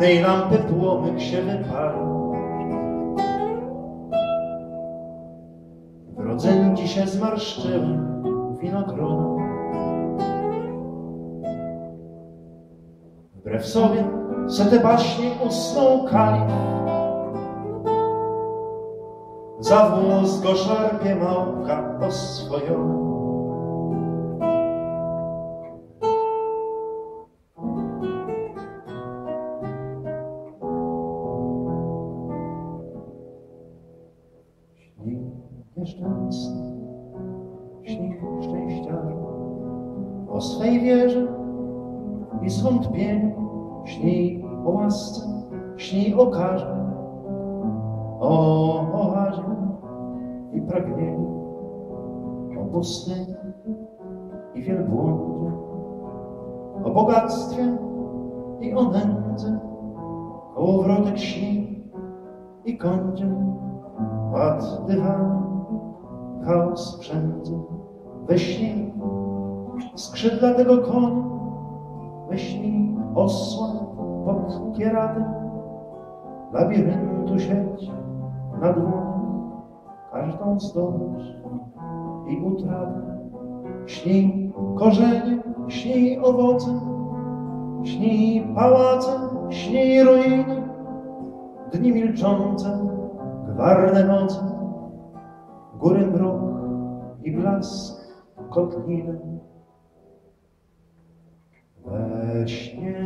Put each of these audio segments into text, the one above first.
oliwnej lampy płomyk się wypalił. W rodzynki się zmarszczyły winogrona. Wbrew sobie se te baśnie usnął kalif. Za włos go szarpie małka oswojona. Nieszczęsny, śni szczęściarzu o swej wierze. I zwątpieniu, śni o łasce, śni o karze, o oazie i pragnieniu, o pustyni i wielbłądzie, o bogactwie i o nędzy, kołowrotek śni i kądzie, ład dywanu, chaos przędzy, we śnie skrzydła tego konia, we śni osła pod kieratem, labiryntu sieć na dłoni, każdą zdobycz i utratę. Śni korzenie, śni owoce, śni pałace, śni ruiny, dni milczące, gwarne noce, góry mrok i blask kotliny. We śnie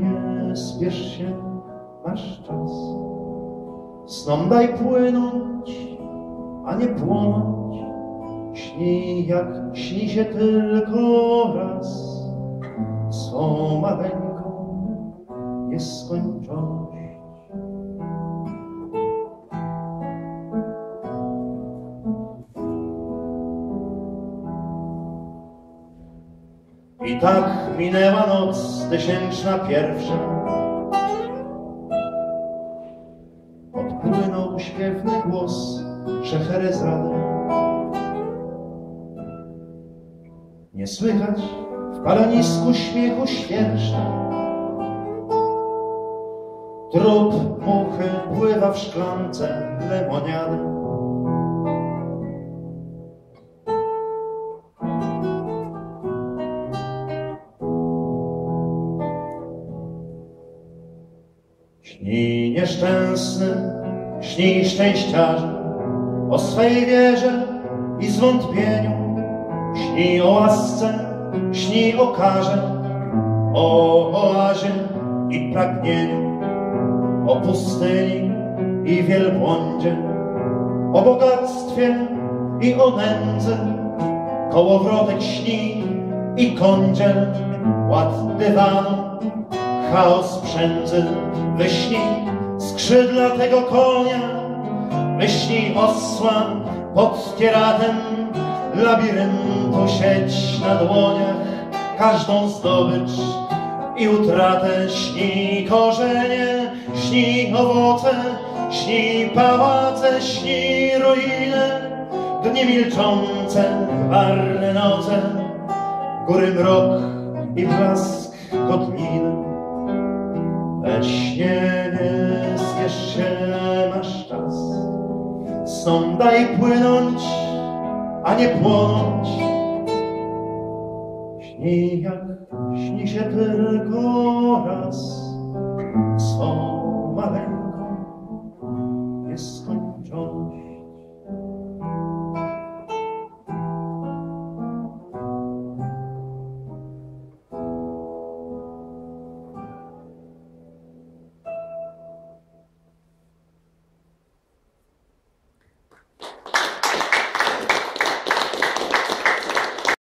nie spiesz się, masz czas. Snom daj płynąć, a nie płonąć. Śnij jak śni się tylko raz. Swą maleńką nieskończoność. I tak minęła noc tysięczna pierwsza. Odpłynął śpiewny głos Szeherezady. Nie słychać w palenisku śmiechu świerszcza. Trup muchy pływa w szklance lemoniady. Śnij nieszczęsny, śnij szczęściarze o swej wierze i zwątpieniu. Śnij o łasce, śnij o karze, o oazie i pragnieniu, o pustyni i wielbłądzie, o bogactwie i o nędzy. Kołowrotek śni i kądziel, ład dywanu, chaos przędzy, wyśnij skrzydla tego konia, wyśnij osła pod kieratem, labiryntu sieć na dłoniach, każdą zdobycz i utratę, śnij korzenie, śnij owoce, śnij pałace, śnij ruiny, dni milczące, warne noce, góry mrok i blask kotliny. Lecz nie, nie spiesz się, masz czas. Stąd daj płynąć, a nie płonąć. Śnij jak śni się tylko raz, swą